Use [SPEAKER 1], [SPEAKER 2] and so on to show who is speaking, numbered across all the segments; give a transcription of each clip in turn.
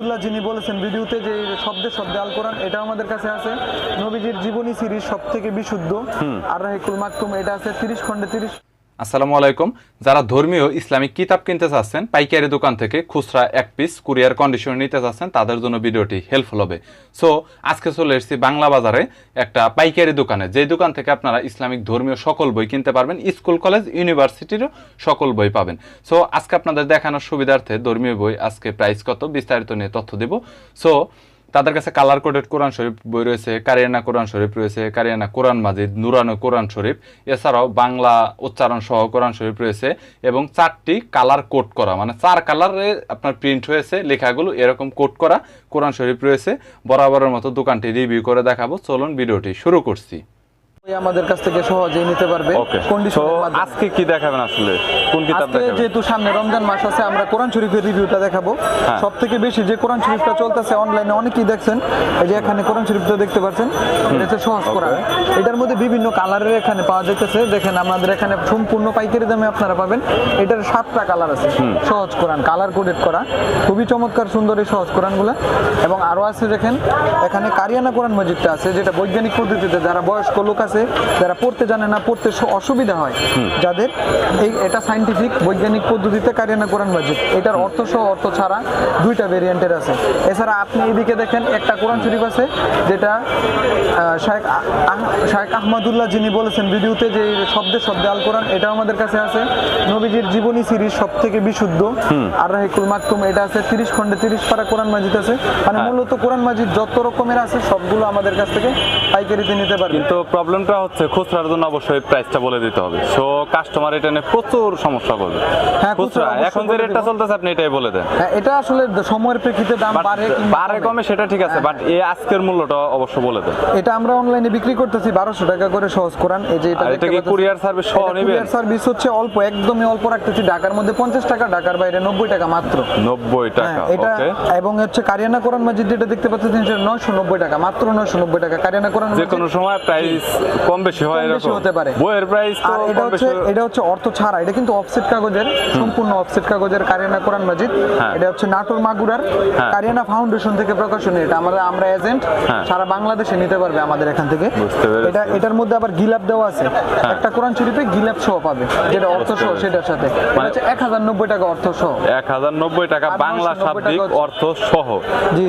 [SPEAKER 1] যিনি বলেছেন ভিডিওতে যে শব্দে শব্দে আল কোরআন এটা আমাদের কাছে আছে। নবীজির জীবনী সিরিজ সব থেকে বিশুদ্ধ আর রাহিকুল মাকতুম এটা আছে তিরিশ খন্ডে তিরিশ
[SPEAKER 2] আসসালামু আলাইকুম। যারা ধর্মীয় ইসলামিক কিতাব কিনতে চাচ্ছেন, পাইকারি দোকান থেকে খুচরা এক পিস কুরিয়ার কন্ডিশন নিতে চাচ্ছেন, তাদের জন্য ভিডিওটি হেল্পফুল হবে। সো আজকে চলে এসেছি বাংলা বাজারে একটা পাইকারি দোকানে যে দোকান থেকে আপনারা ইসলামিক ধর্মীয় সকল বই কিনতে পারবেন, স্কুল, কলেজ ইউনিভার্সিটিরও সকল বই পাবেন। সো আজকে আপনাদের দেখানোর সুবিধার্থে ধর্মীয় বই আজকে প্রাইস কত বিস্তারিত নিয়ে তথ্য দেব। সো তাদের কাছে কালার কোডেড কোরআন শরীফ বই রয়েছে কারিয়ানা কোরআন শরীফ রয়েছে কারিয়ানা কোরআন মাজিদ নুরানো কোরআন শরীফ। এছাড়াও বাংলা উচ্চারণ সহ কোরআন শরীফ রয়েছে এবং চারটি কালার কোড করা। মানে চার কালারে আপনার প্রিন্ট হয়েছে, লেখাগুলো এরকম কোড করা কোরআন শরীফ রয়েছে। বরাবরের মতো দোকানটি রিভিউ করে দেখাবো। চলুন ভিডিওটি শুরু করছি।
[SPEAKER 1] আমাদের কাছ থেকে সহজেই নিতে পারবে
[SPEAKER 2] আজকে কি দেখাবেন আসলে? কোন কিতাব দেখাবেন?
[SPEAKER 1] যেহেতু সামনে রমজান মাস আছে আমরা কোরআন শরীফের রিভিউটা দেখাবো।
[SPEAKER 2] হ্যাঁ।
[SPEAKER 1] সব থেকে বেশি যে কোরআন শরীফটা চলতেছে অনলাইনে অনেকেই দেখছেন। এই যে এখানে কোরআন শরীফটা দেখতে পাচ্ছেন এটা হচ্ছে সহজ কোরআন। এটার মধ্যে বিভিন্ন কালারের এখানে পাওয়া যাইতেছে। দেখেন আমাদের এখানে সম্পূর্ণ পাইকারি দামে আপনারা পাবেন। এটার সাতটা কালার আছে। সহজ কোরআন কালার কোডেড করা। খুবই চমৎকার সুন্দর এই সহজ কোরআনগুলো। এবং আরও আছে দেখেন এখানে কারিয়ানা কোরআন মসজিদটা আছে যেটা বৈজ্ঞানিক পদ্ধতিতে যারা বয়স্ক লোক আছে যারা পড়তে জানে না পড়তে অসুবিধা হয়। যাদের এই এটা সাইন্টিফিক বৈজ্ঞানিক পদ্ধতিতে কারিয়ানা কোরআন মসজিদ এটার অর্থ সহ অর্থ ছাড়া দুইটা ভেরিয়েন্টের আছে। এছাড়া আপনি এইদিকে দেখেন একটা কোরআন শরীফ আছে যেটা আহ, শায়েখ শায়েখ আহমদুল্লাহ যিনি বলেছেন ভিডিওতে যে শব্দে শব্দে আল কোরআন এটা আমাদের কাছে আছে। নবীজির জীবনী সিরিজ সব থেকে বিশুদ্ধ আর রাহিকুল মাকতুম এটা আছে তিরিশ খন্ডে তিরিশ পারা কোরআন মাজিদ আছে। মানে মূলত কোরআন মাজিদ যত রকমের আছে সবগুলো আমাদের কাছ থেকে পাইকারিতে নিতে পারবেন
[SPEAKER 2] কিন্তু প্রবলেমটা হচ্ছে খুচরার জন্য অবশ্যই প্রাইসটা বলে দিতে হবে। সো কাস্টমার এটা নিয়ে প্রচুর সমস্যা করবে।
[SPEAKER 1] হ্যাঁ, খুচরা
[SPEAKER 2] এখন যে রেটটা চলতেছে আপনি এটাই বলে দেন।
[SPEAKER 1] হ্যাঁ এটা আসলে সময়ের প্রেক্ষিতে দাম বাড়ে
[SPEAKER 2] বাড়ে
[SPEAKER 1] কমে।
[SPEAKER 2] সেটা ঠিক আছে বাট এই আজকের মূল্যটা অবশ্য বলে দেন।
[SPEAKER 1] এটা আমরা অনলাইনে বিক্রি করতেছি বারোশো টাকা করে সহজ কোরআন। এই যে এটা
[SPEAKER 2] এটা কি কুরিয়ার সার্ভিস সহ নেবেন?
[SPEAKER 1] কুরিয়ার সার্ভিস হচ্ছে অল্প একদমই অল্প রাখতেছি। ঢাকার মধ্যে পঞ্চাশ টাকা ঢাকার বাইরে নব্বই টাকা মাত্র।
[SPEAKER 2] নব্বই টাকা
[SPEAKER 1] হ্যাঁ, এটা এবং হচ্ছে কারিয়ানা কোরআন মসজিদ যেটা দেখতে পাচ্ছেন সেটা নয়শো নব্বই টাকা মাত্র নয়শো নব্বই টাকা। কারিয়ানা
[SPEAKER 2] যে কোনো সময় প্রাইস কম বেশি হয় এরকম।
[SPEAKER 1] হতে পারে।
[SPEAKER 2] বইয়ের প্রাইস তো
[SPEAKER 1] আর এটা হচ্ছে এটা হচ্ছে অর্থ ছাড়া। এটা কিন্তু অফসেট কাগজের সম্পূর্ণ অফসেট কাগজের কারিয়ানা কোরআন মসজিদ
[SPEAKER 2] হ্যাঁ।
[SPEAKER 1] এটা হচ্ছে নাটোর মাগুরার
[SPEAKER 2] হ্যাঁ।
[SPEAKER 1] কারিয়ানা ফাউন্ডেশন থেকে প্রকাশনী এটা আমরা আমরা এজেন্ট
[SPEAKER 2] হ্যাঁ।
[SPEAKER 1] সারা বাংলাদেশে নিতে পারবে আমাদের এখান থেকে। এটা এটার মধ্যে আবার গিলাপ দেওয়া আছে। একটা কোরআন শরীফে গিলাপ সহ পাবে। যেটা অর্থ সহ। সেটার সাথে।
[SPEAKER 2] মানে-
[SPEAKER 1] হচ্ছে হাজার নব্বই টাকা অর্থ সহ।
[SPEAKER 2] এক হাজার নব্বই টাকা বাংলা শাব্দিক অর্থ সহ।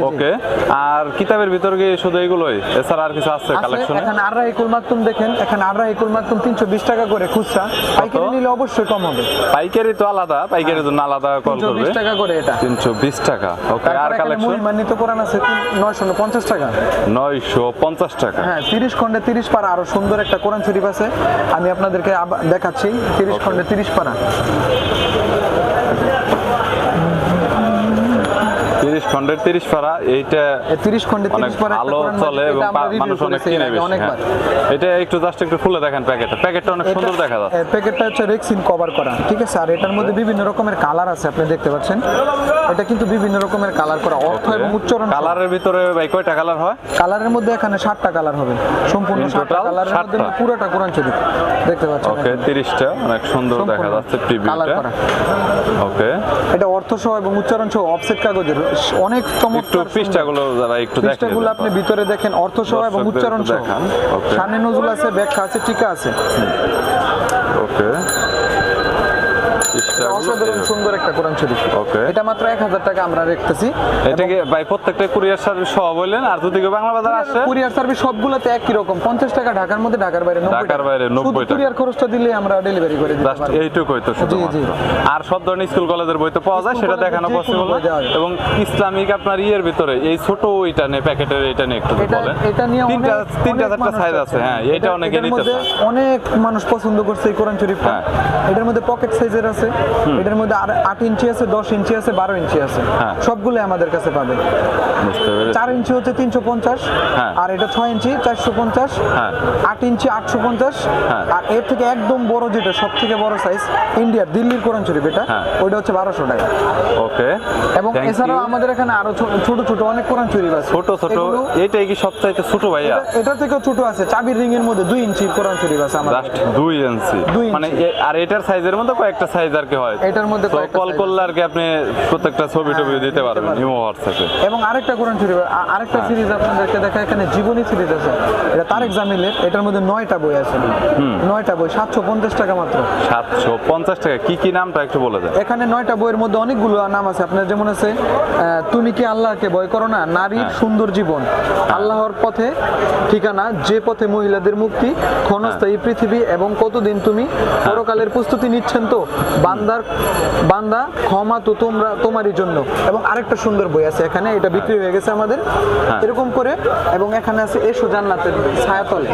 [SPEAKER 2] ওকে আর কিতাবের ভিতর কি শুধু এগুলোই? এছাড়া আর কিছু আছে কালেকশনে
[SPEAKER 1] এখানে আররা ইকুল মাকতুম দেখেন এখানে আররা ইকুল মাকতুম তিনশো বিশ টাকা করে খুচরা। পাইকারি নিলে অবশ্যই কম হবে।
[SPEAKER 2] পাইকারি তো আলাদা পাইকারি জন্য আলাদা কল করবে।
[SPEAKER 1] বিশ টাকা করে এটা।
[SPEAKER 2] তিনশো বিশ টাকা। ওকে আর কালেকশন
[SPEAKER 1] মহিমান্বিত কোরআন আছে নয়শো পঞ্চাশ টাকা।
[SPEAKER 2] নয়শো পঞ্চাশ টাকা।
[SPEAKER 1] হ্যাঁ তিরিশ খন্ডে তিরিশ পারা আরও সুন্দর একটা কোরআন শরীফ আছে। আমি আপনাদেরকে দেখাচ্ছি তিরিশ খন্ডে তিরিশ পারা।
[SPEAKER 2] খন্ডের তিরিশ পারা এইটা
[SPEAKER 1] তিরিশ খন্ডে
[SPEAKER 2] অনেক
[SPEAKER 1] তিরিশ পারা একটা
[SPEAKER 2] ভালো চলে এবং মানুষ অনেক কিনে বেশি হ্যাঁ। এটা একটু জাস্ট একটু খুলে দেখেন প্যাকেটটা। প্যাকেটটা অনেক সুন্দর দেখা যাচ্ছে।
[SPEAKER 1] প্যাকেটটা হচ্ছে রেক্সিন কভার করা ঠিক আছে? আর এটার মধ্যে বিভিন্ন রকমের কালার আছে আপনি দেখতে পাচ্ছেন। এটা কিন্তু বিভিন্ন রকমের কালার করা অর্থ এবং উচ্চারণ
[SPEAKER 2] কালারের ভিতরে ভাই কয়টা কালার হয়?
[SPEAKER 1] কালারের মধ্যে এখানে সাতটা কালার হবে। সম্পূর্ণ
[SPEAKER 2] In
[SPEAKER 1] সাতটা
[SPEAKER 2] total
[SPEAKER 1] কালারের মধ্যে পুরোটা কোরআন শরীফ দেখতে পাচ্ছেন
[SPEAKER 2] ওকে
[SPEAKER 1] এখন।
[SPEAKER 2] তিরিশটা অনেক সুন্দর দেখা যাচ্ছে প্রিভিউটা ওকে
[SPEAKER 1] এটা অর্থ সহ এবং উচ্চারণ সহ অফসেট কাগজের অনেক চমৎকার
[SPEAKER 2] পৃষ্ঠাগুলো যারা একটু
[SPEAKER 1] পৃষ্ঠাগুলো আপনি ভিতরে দেখেন অর্থ সহ এবং উচ্চারণ সহ. সামনে নজুল আছে ব্যাখ্যা আছে টিকা আছে।
[SPEAKER 2] ওকে।
[SPEAKER 1] অসাধারণ সুন্দর একটা কোরআন শরীফ।
[SPEAKER 2] Okay.
[SPEAKER 1] এটা মাত্র এক হাজার টাকা আমরা রাখতেছি
[SPEAKER 2] এটাকে ভাই প্রত্যেকটা কুরিয়ার সার্ভিস সহ বললেন? আর যদি বাংলা বাজার আসে?
[SPEAKER 1] কুরিয়ার সার্ভিস সবগুলোতে একই রকম। পঞ্চাশ টাকা ঢাকার মধ্যে ঢাকার বাইরে
[SPEAKER 2] ঢাকার বাইরে 90 টাকা।
[SPEAKER 1] কুরিয়ার খরচটা দিলে আমরা ডেলিভারি করে দিতে
[SPEAKER 2] এইটুকুই তো শুধুমাত্র। আর সব ধরনের স্কুল কলেজের বই তো পাওয়া যায় সেটা দেখানো পসিবল। এবং ইসলামিক আপনার ইয়ের ভিতরে এই ছোট ওইটা নিয়ে প্যাকেটের এটা নিয়ে একটু বলেন।
[SPEAKER 1] এটা নিয়ে
[SPEAKER 2] তিনটা তিনটা চারটা সাইজ আছে। হ্যাঁ এটা অনেকে নিতে
[SPEAKER 1] অনেক মানুষ পছন্দ করছে এই কোরআন শরীফটা।
[SPEAKER 2] হ্যাঁ।
[SPEAKER 1] এটার মধ্যে পকেট সাইজের আছে এটার মধ্যে আর আট ইঞ্চি আছে দশ ইঞ্চি আছে বারো ইঞ্চি আছে।
[SPEAKER 2] হ্যাঁ।
[SPEAKER 1] সবগুলো আমাদের কাছে পাবে। চার ইঞ্চি হচ্ছে তিনশো পঞ্চাশ
[SPEAKER 2] হ্যাঁ।
[SPEAKER 1] আর এটা ছয় ইঞ্চি চারশো পঞ্চাশ
[SPEAKER 2] হ্যাঁ।
[SPEAKER 1] আট ইঞ্চি আটশো পঞ্চাশ। আর এর থেকে একদম বড় যেটা সব থেকে বড় সাইজ ইন্ডিয়ার দিল্লির কোরআন শরীফ এটা। ওইটা হচ্ছে বারোশো টাকা।
[SPEAKER 2] ওকে।
[SPEAKER 1] এবং এছাড়াও আমাদের এখানে আরও ছোট ছোট অনেক কোরআন শরীফ আছে।
[SPEAKER 2] ছোট ছোট এইটাই কি সবচাইতে ছোট ভাইয়া?
[SPEAKER 1] এটা- থেকেও ছোট আছে। চাবির রিং এর মধ্যে দুই ইঞ্চি কোরআন শরীফ আছে আমাদের।
[SPEAKER 2] জাস্ট দুই ইঞ্চি। মানে আর এটার সাইজের মধ্যে কয়েকটা সাইজ
[SPEAKER 3] সাইজ আর কি হয়।
[SPEAKER 1] এটার মধ্যে
[SPEAKER 3] কল করলে আর কি আপনি প্রত্যেকটা ছবি টবি
[SPEAKER 1] হ্যাঁ,
[SPEAKER 3] দিতে পারবেন। ইমো হোয়াটসঅ্যাপে
[SPEAKER 1] এবং আরেকটা কোরআন শরীফ আরেকটা
[SPEAKER 3] হ্যাঁ।
[SPEAKER 1] সিরিজ আপনাদেরকে দেখা এখানে জীবনী সিরিজ আছে। এটা তারেক জামিলের এটার মধ্যে নয়টা বই আছে। নয়টা বই সাতশো পঞ্চাশ টাকা মাত্র।
[SPEAKER 3] সাতশো পঞ্চাশ টাকা কি কি নামটা একটু বলে দেন।
[SPEAKER 1] এখানে নয়টা বইয়ের মধ্যে অনেকগুলো নাম আছে। আপনার যেমন আছে তুমি কি আল্লাহকে ভয় করো না? নারীর
[SPEAKER 3] হ্যাঁ।
[SPEAKER 1] সুন্দর জীবন। আল্লাহর পথে ঠিকানা যে পথে মহিলাদের মুক্তি ক্ষণস্থায়ী পৃথিবী এবং কতদিন তুমি
[SPEAKER 3] হ্যাঁ।
[SPEAKER 1] পরকালের প্রস্তুতি নিচ্ছেন তো? বান্দার বান্দা ক্ষমা তো তোমরা তোমারই জন্য এবং আরেকটা সুন্দর বই আছে এখানে এটা বিক্রি হয়ে গেছে আমাদের
[SPEAKER 3] হ্যাঁ।
[SPEAKER 1] এরকম করে এবং এখানে আছে এসো জান্নাতের ছায়াতলে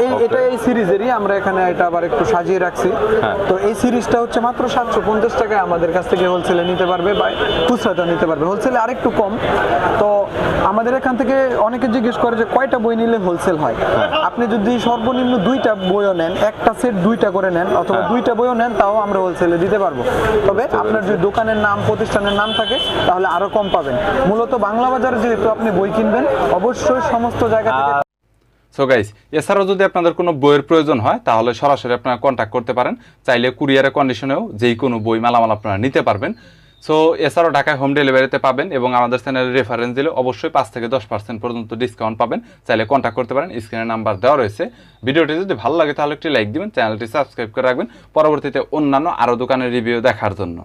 [SPEAKER 1] এই. এটা এই সিরিজেরই আমরা এখানে এটা আবার একটু সাজিয়ে রাখছি
[SPEAKER 3] হ্যাঁ।
[SPEAKER 1] তো এই সিরিজটা হচ্ছে মাত্র সাতশো পঞ্চাশ টাকায় আমাদের কাছ থেকে হোলসেলে নিতে পারবে বা খুচরাটা নিতে পারবে হোলসেলে আরেকটু কম তো আমাদের এখান থেকে অনেকে জিজ্ঞেস করে যে কয়টা বই নিলে হোলসেল হয় আপনি যদি সর্বনিম্ন দুইটা বইও নেন একটা সেট দুইটা করে নেন অথবা
[SPEAKER 3] হ্যাঁ।
[SPEAKER 1] দুইটা বইও নেন তাও আমরা হোলসেলে দিতে পারব। তবে আপনার যদি দোকানের নাম, প্রতিষ্ঠানের নাম থাকে, তাহলে আরও কম পাবেন। মূলত বাংলা বাজারে যেহেতু আপনি বই কিনবেন, অবশ্যই সমস্ত জায়গা থেকে
[SPEAKER 2] সো গাইস এছাড়াও যদি আপনাদের কোনো বইয়ের প্রয়োজন হয়, তাহলে সরাসরি আপনারা কন্ট্যাক্ট করতে পারেন। চাইলে কুরিয়ারের কন্ডিশনেও যেই কোনো বই মালামাল আপনারা নিতে পারবেন। সো এছাড়াও ঢাকায় হোম ডেলিভারিতে পাবেন এবং আমাদের চ্যানেলের রেফারেন্স দিলে অবশ্যই পাঁচ থেকে দশ পার্সেন্ট পর্যন্ত ডিসকাউন্ট পাবেন। চাইলে কন্ট্যাক্ট করতে পারেন স্ক্রিনে নাম্বার দেওয়া রয়েছে। ভিডিওটি যদি ভালো লাগে তাহলে একটি লাইক দিবেন চ্যানেলটি সাবস্ক্রাইব করে রাখবেন। পরবর্তীতে অন্যান্য আরও দোকানের রিভিউ দেখার জন্য।